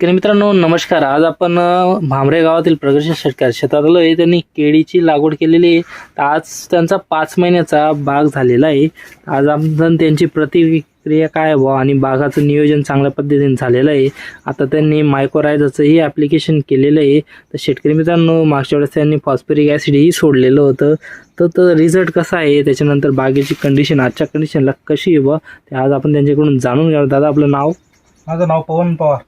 शेतकरी मित्रांनो नमस्कार. आज आपण भांबरे गावातील प्रगतशील शेतकरी शेतात आलो आहे त्यांनी केळीची लागवड केलेली आहे. तर आज त्यांचा पाच महिन्याचा बाग झालेला आहे. आज आपण त्यांची प्रतिक्रिया काय आहे आणि बागाचं नियोजन चांगल्या पद्धतीने झालेलं आहे. आता त्यांनी मायक्रोरायझाचंही ॲप्लिकेशन केलेलं आहे. तर शेतकरी मित्रांनो मागच्या वेळेस त्यांनी फॉस्फरिक ॲसिडही सोडलेलं होतं. तर तो रिझल्ट कसा आहे? त्याच्यानंतर बागेची कंडिशन आजच्या कंडिशनला कशी आहे ते आज आपण त्यांच्याकडून जाणून घ्या दादा आपलं नाव? माझं नाव पवन पवार.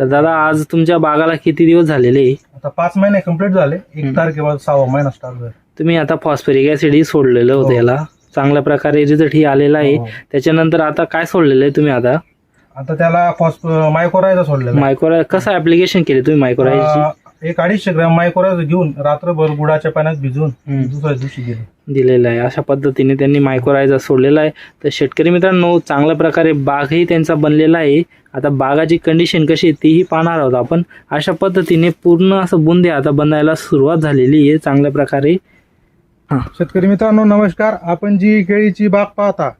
तर दादा आज तुमच्या बागाला किती दिवस झालेले? आता पाच महिने कंप्लीट झाले. एक तारखेपासून सहावा महिना स्टार्ट झाला तुम्ही आता फॉस्फरिक ऍसिड ही सोडलेलं होतं. याला चांगल्या प्रकारे रिझल्ट ही आलेला आहे हो. त्याच्यानंतर आता काय सोडलेलं आहे तुम्ही आता आता त्याला फॉस्फ मायकोरायझा सोडलेला आहे. मायक्रोरा कसं ऍप्लिकेशन केले तुम्ही मायक्रोरायची एक अडीचशे ग्रॅम मायकोरायझा घेऊन रात्रभर गुळाच्या पाण्यात भिजवून हम्म. दुसऱ्या दिवशी दिले दिलेलं आहे. अशा पद्धतीने त्यांनी मायक्रोरायझा सोडलेला आहे. तर शेतकरी मित्रांनो चांगल्या प्रकारे बागही त्यांचा बनलेला आहे. आता बागाची कंडिशन कशी आहे तीही पाहणार आहोत आपण. अशा पद्धतीने पूर्ण असं बुंदे आता बनायला सुरुवात झालेली आहे. चांगल्या प्रकारे. शेतकरी मित्रांनो नमस्कार. आपण जी केळीची बाग पाहता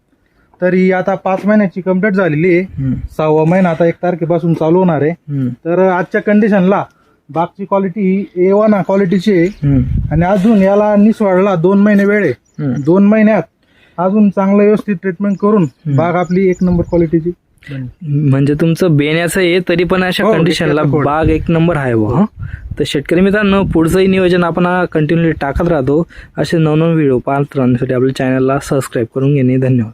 तर ही आता पाच महिन्याची कंप्लीट झालेली आहे. सहावा महिना आता एक तारखेपासून चालू होणार आहे. तर आजच्या कंडिशनला बागची क्वालिटी ही ए वन क्वालिटीची आहे आणि अजून याला निसवाडला दोन महिने वेळ आहे. दोन महिन्यात अजून चांगलं व्यवस्थित ट्रीटमेंट करून बाग आपली एक नंबर क्वालिटीची म्हणजे तुमचं बेण्याचं आहे तरी पण अशा हो, कंडिशनला खोड. बाग एक नंबर आहे हं. तर शेतकरी मित्रांनो पुढचंही नियोजन आपण कंटिन्युअली टाकत राहतो. असे नवनवीन व्हिडिओ पाहत राहण्यासाठी आपल्या चॅनलला सबस्क्राईब करून घेणे धन्यवाद.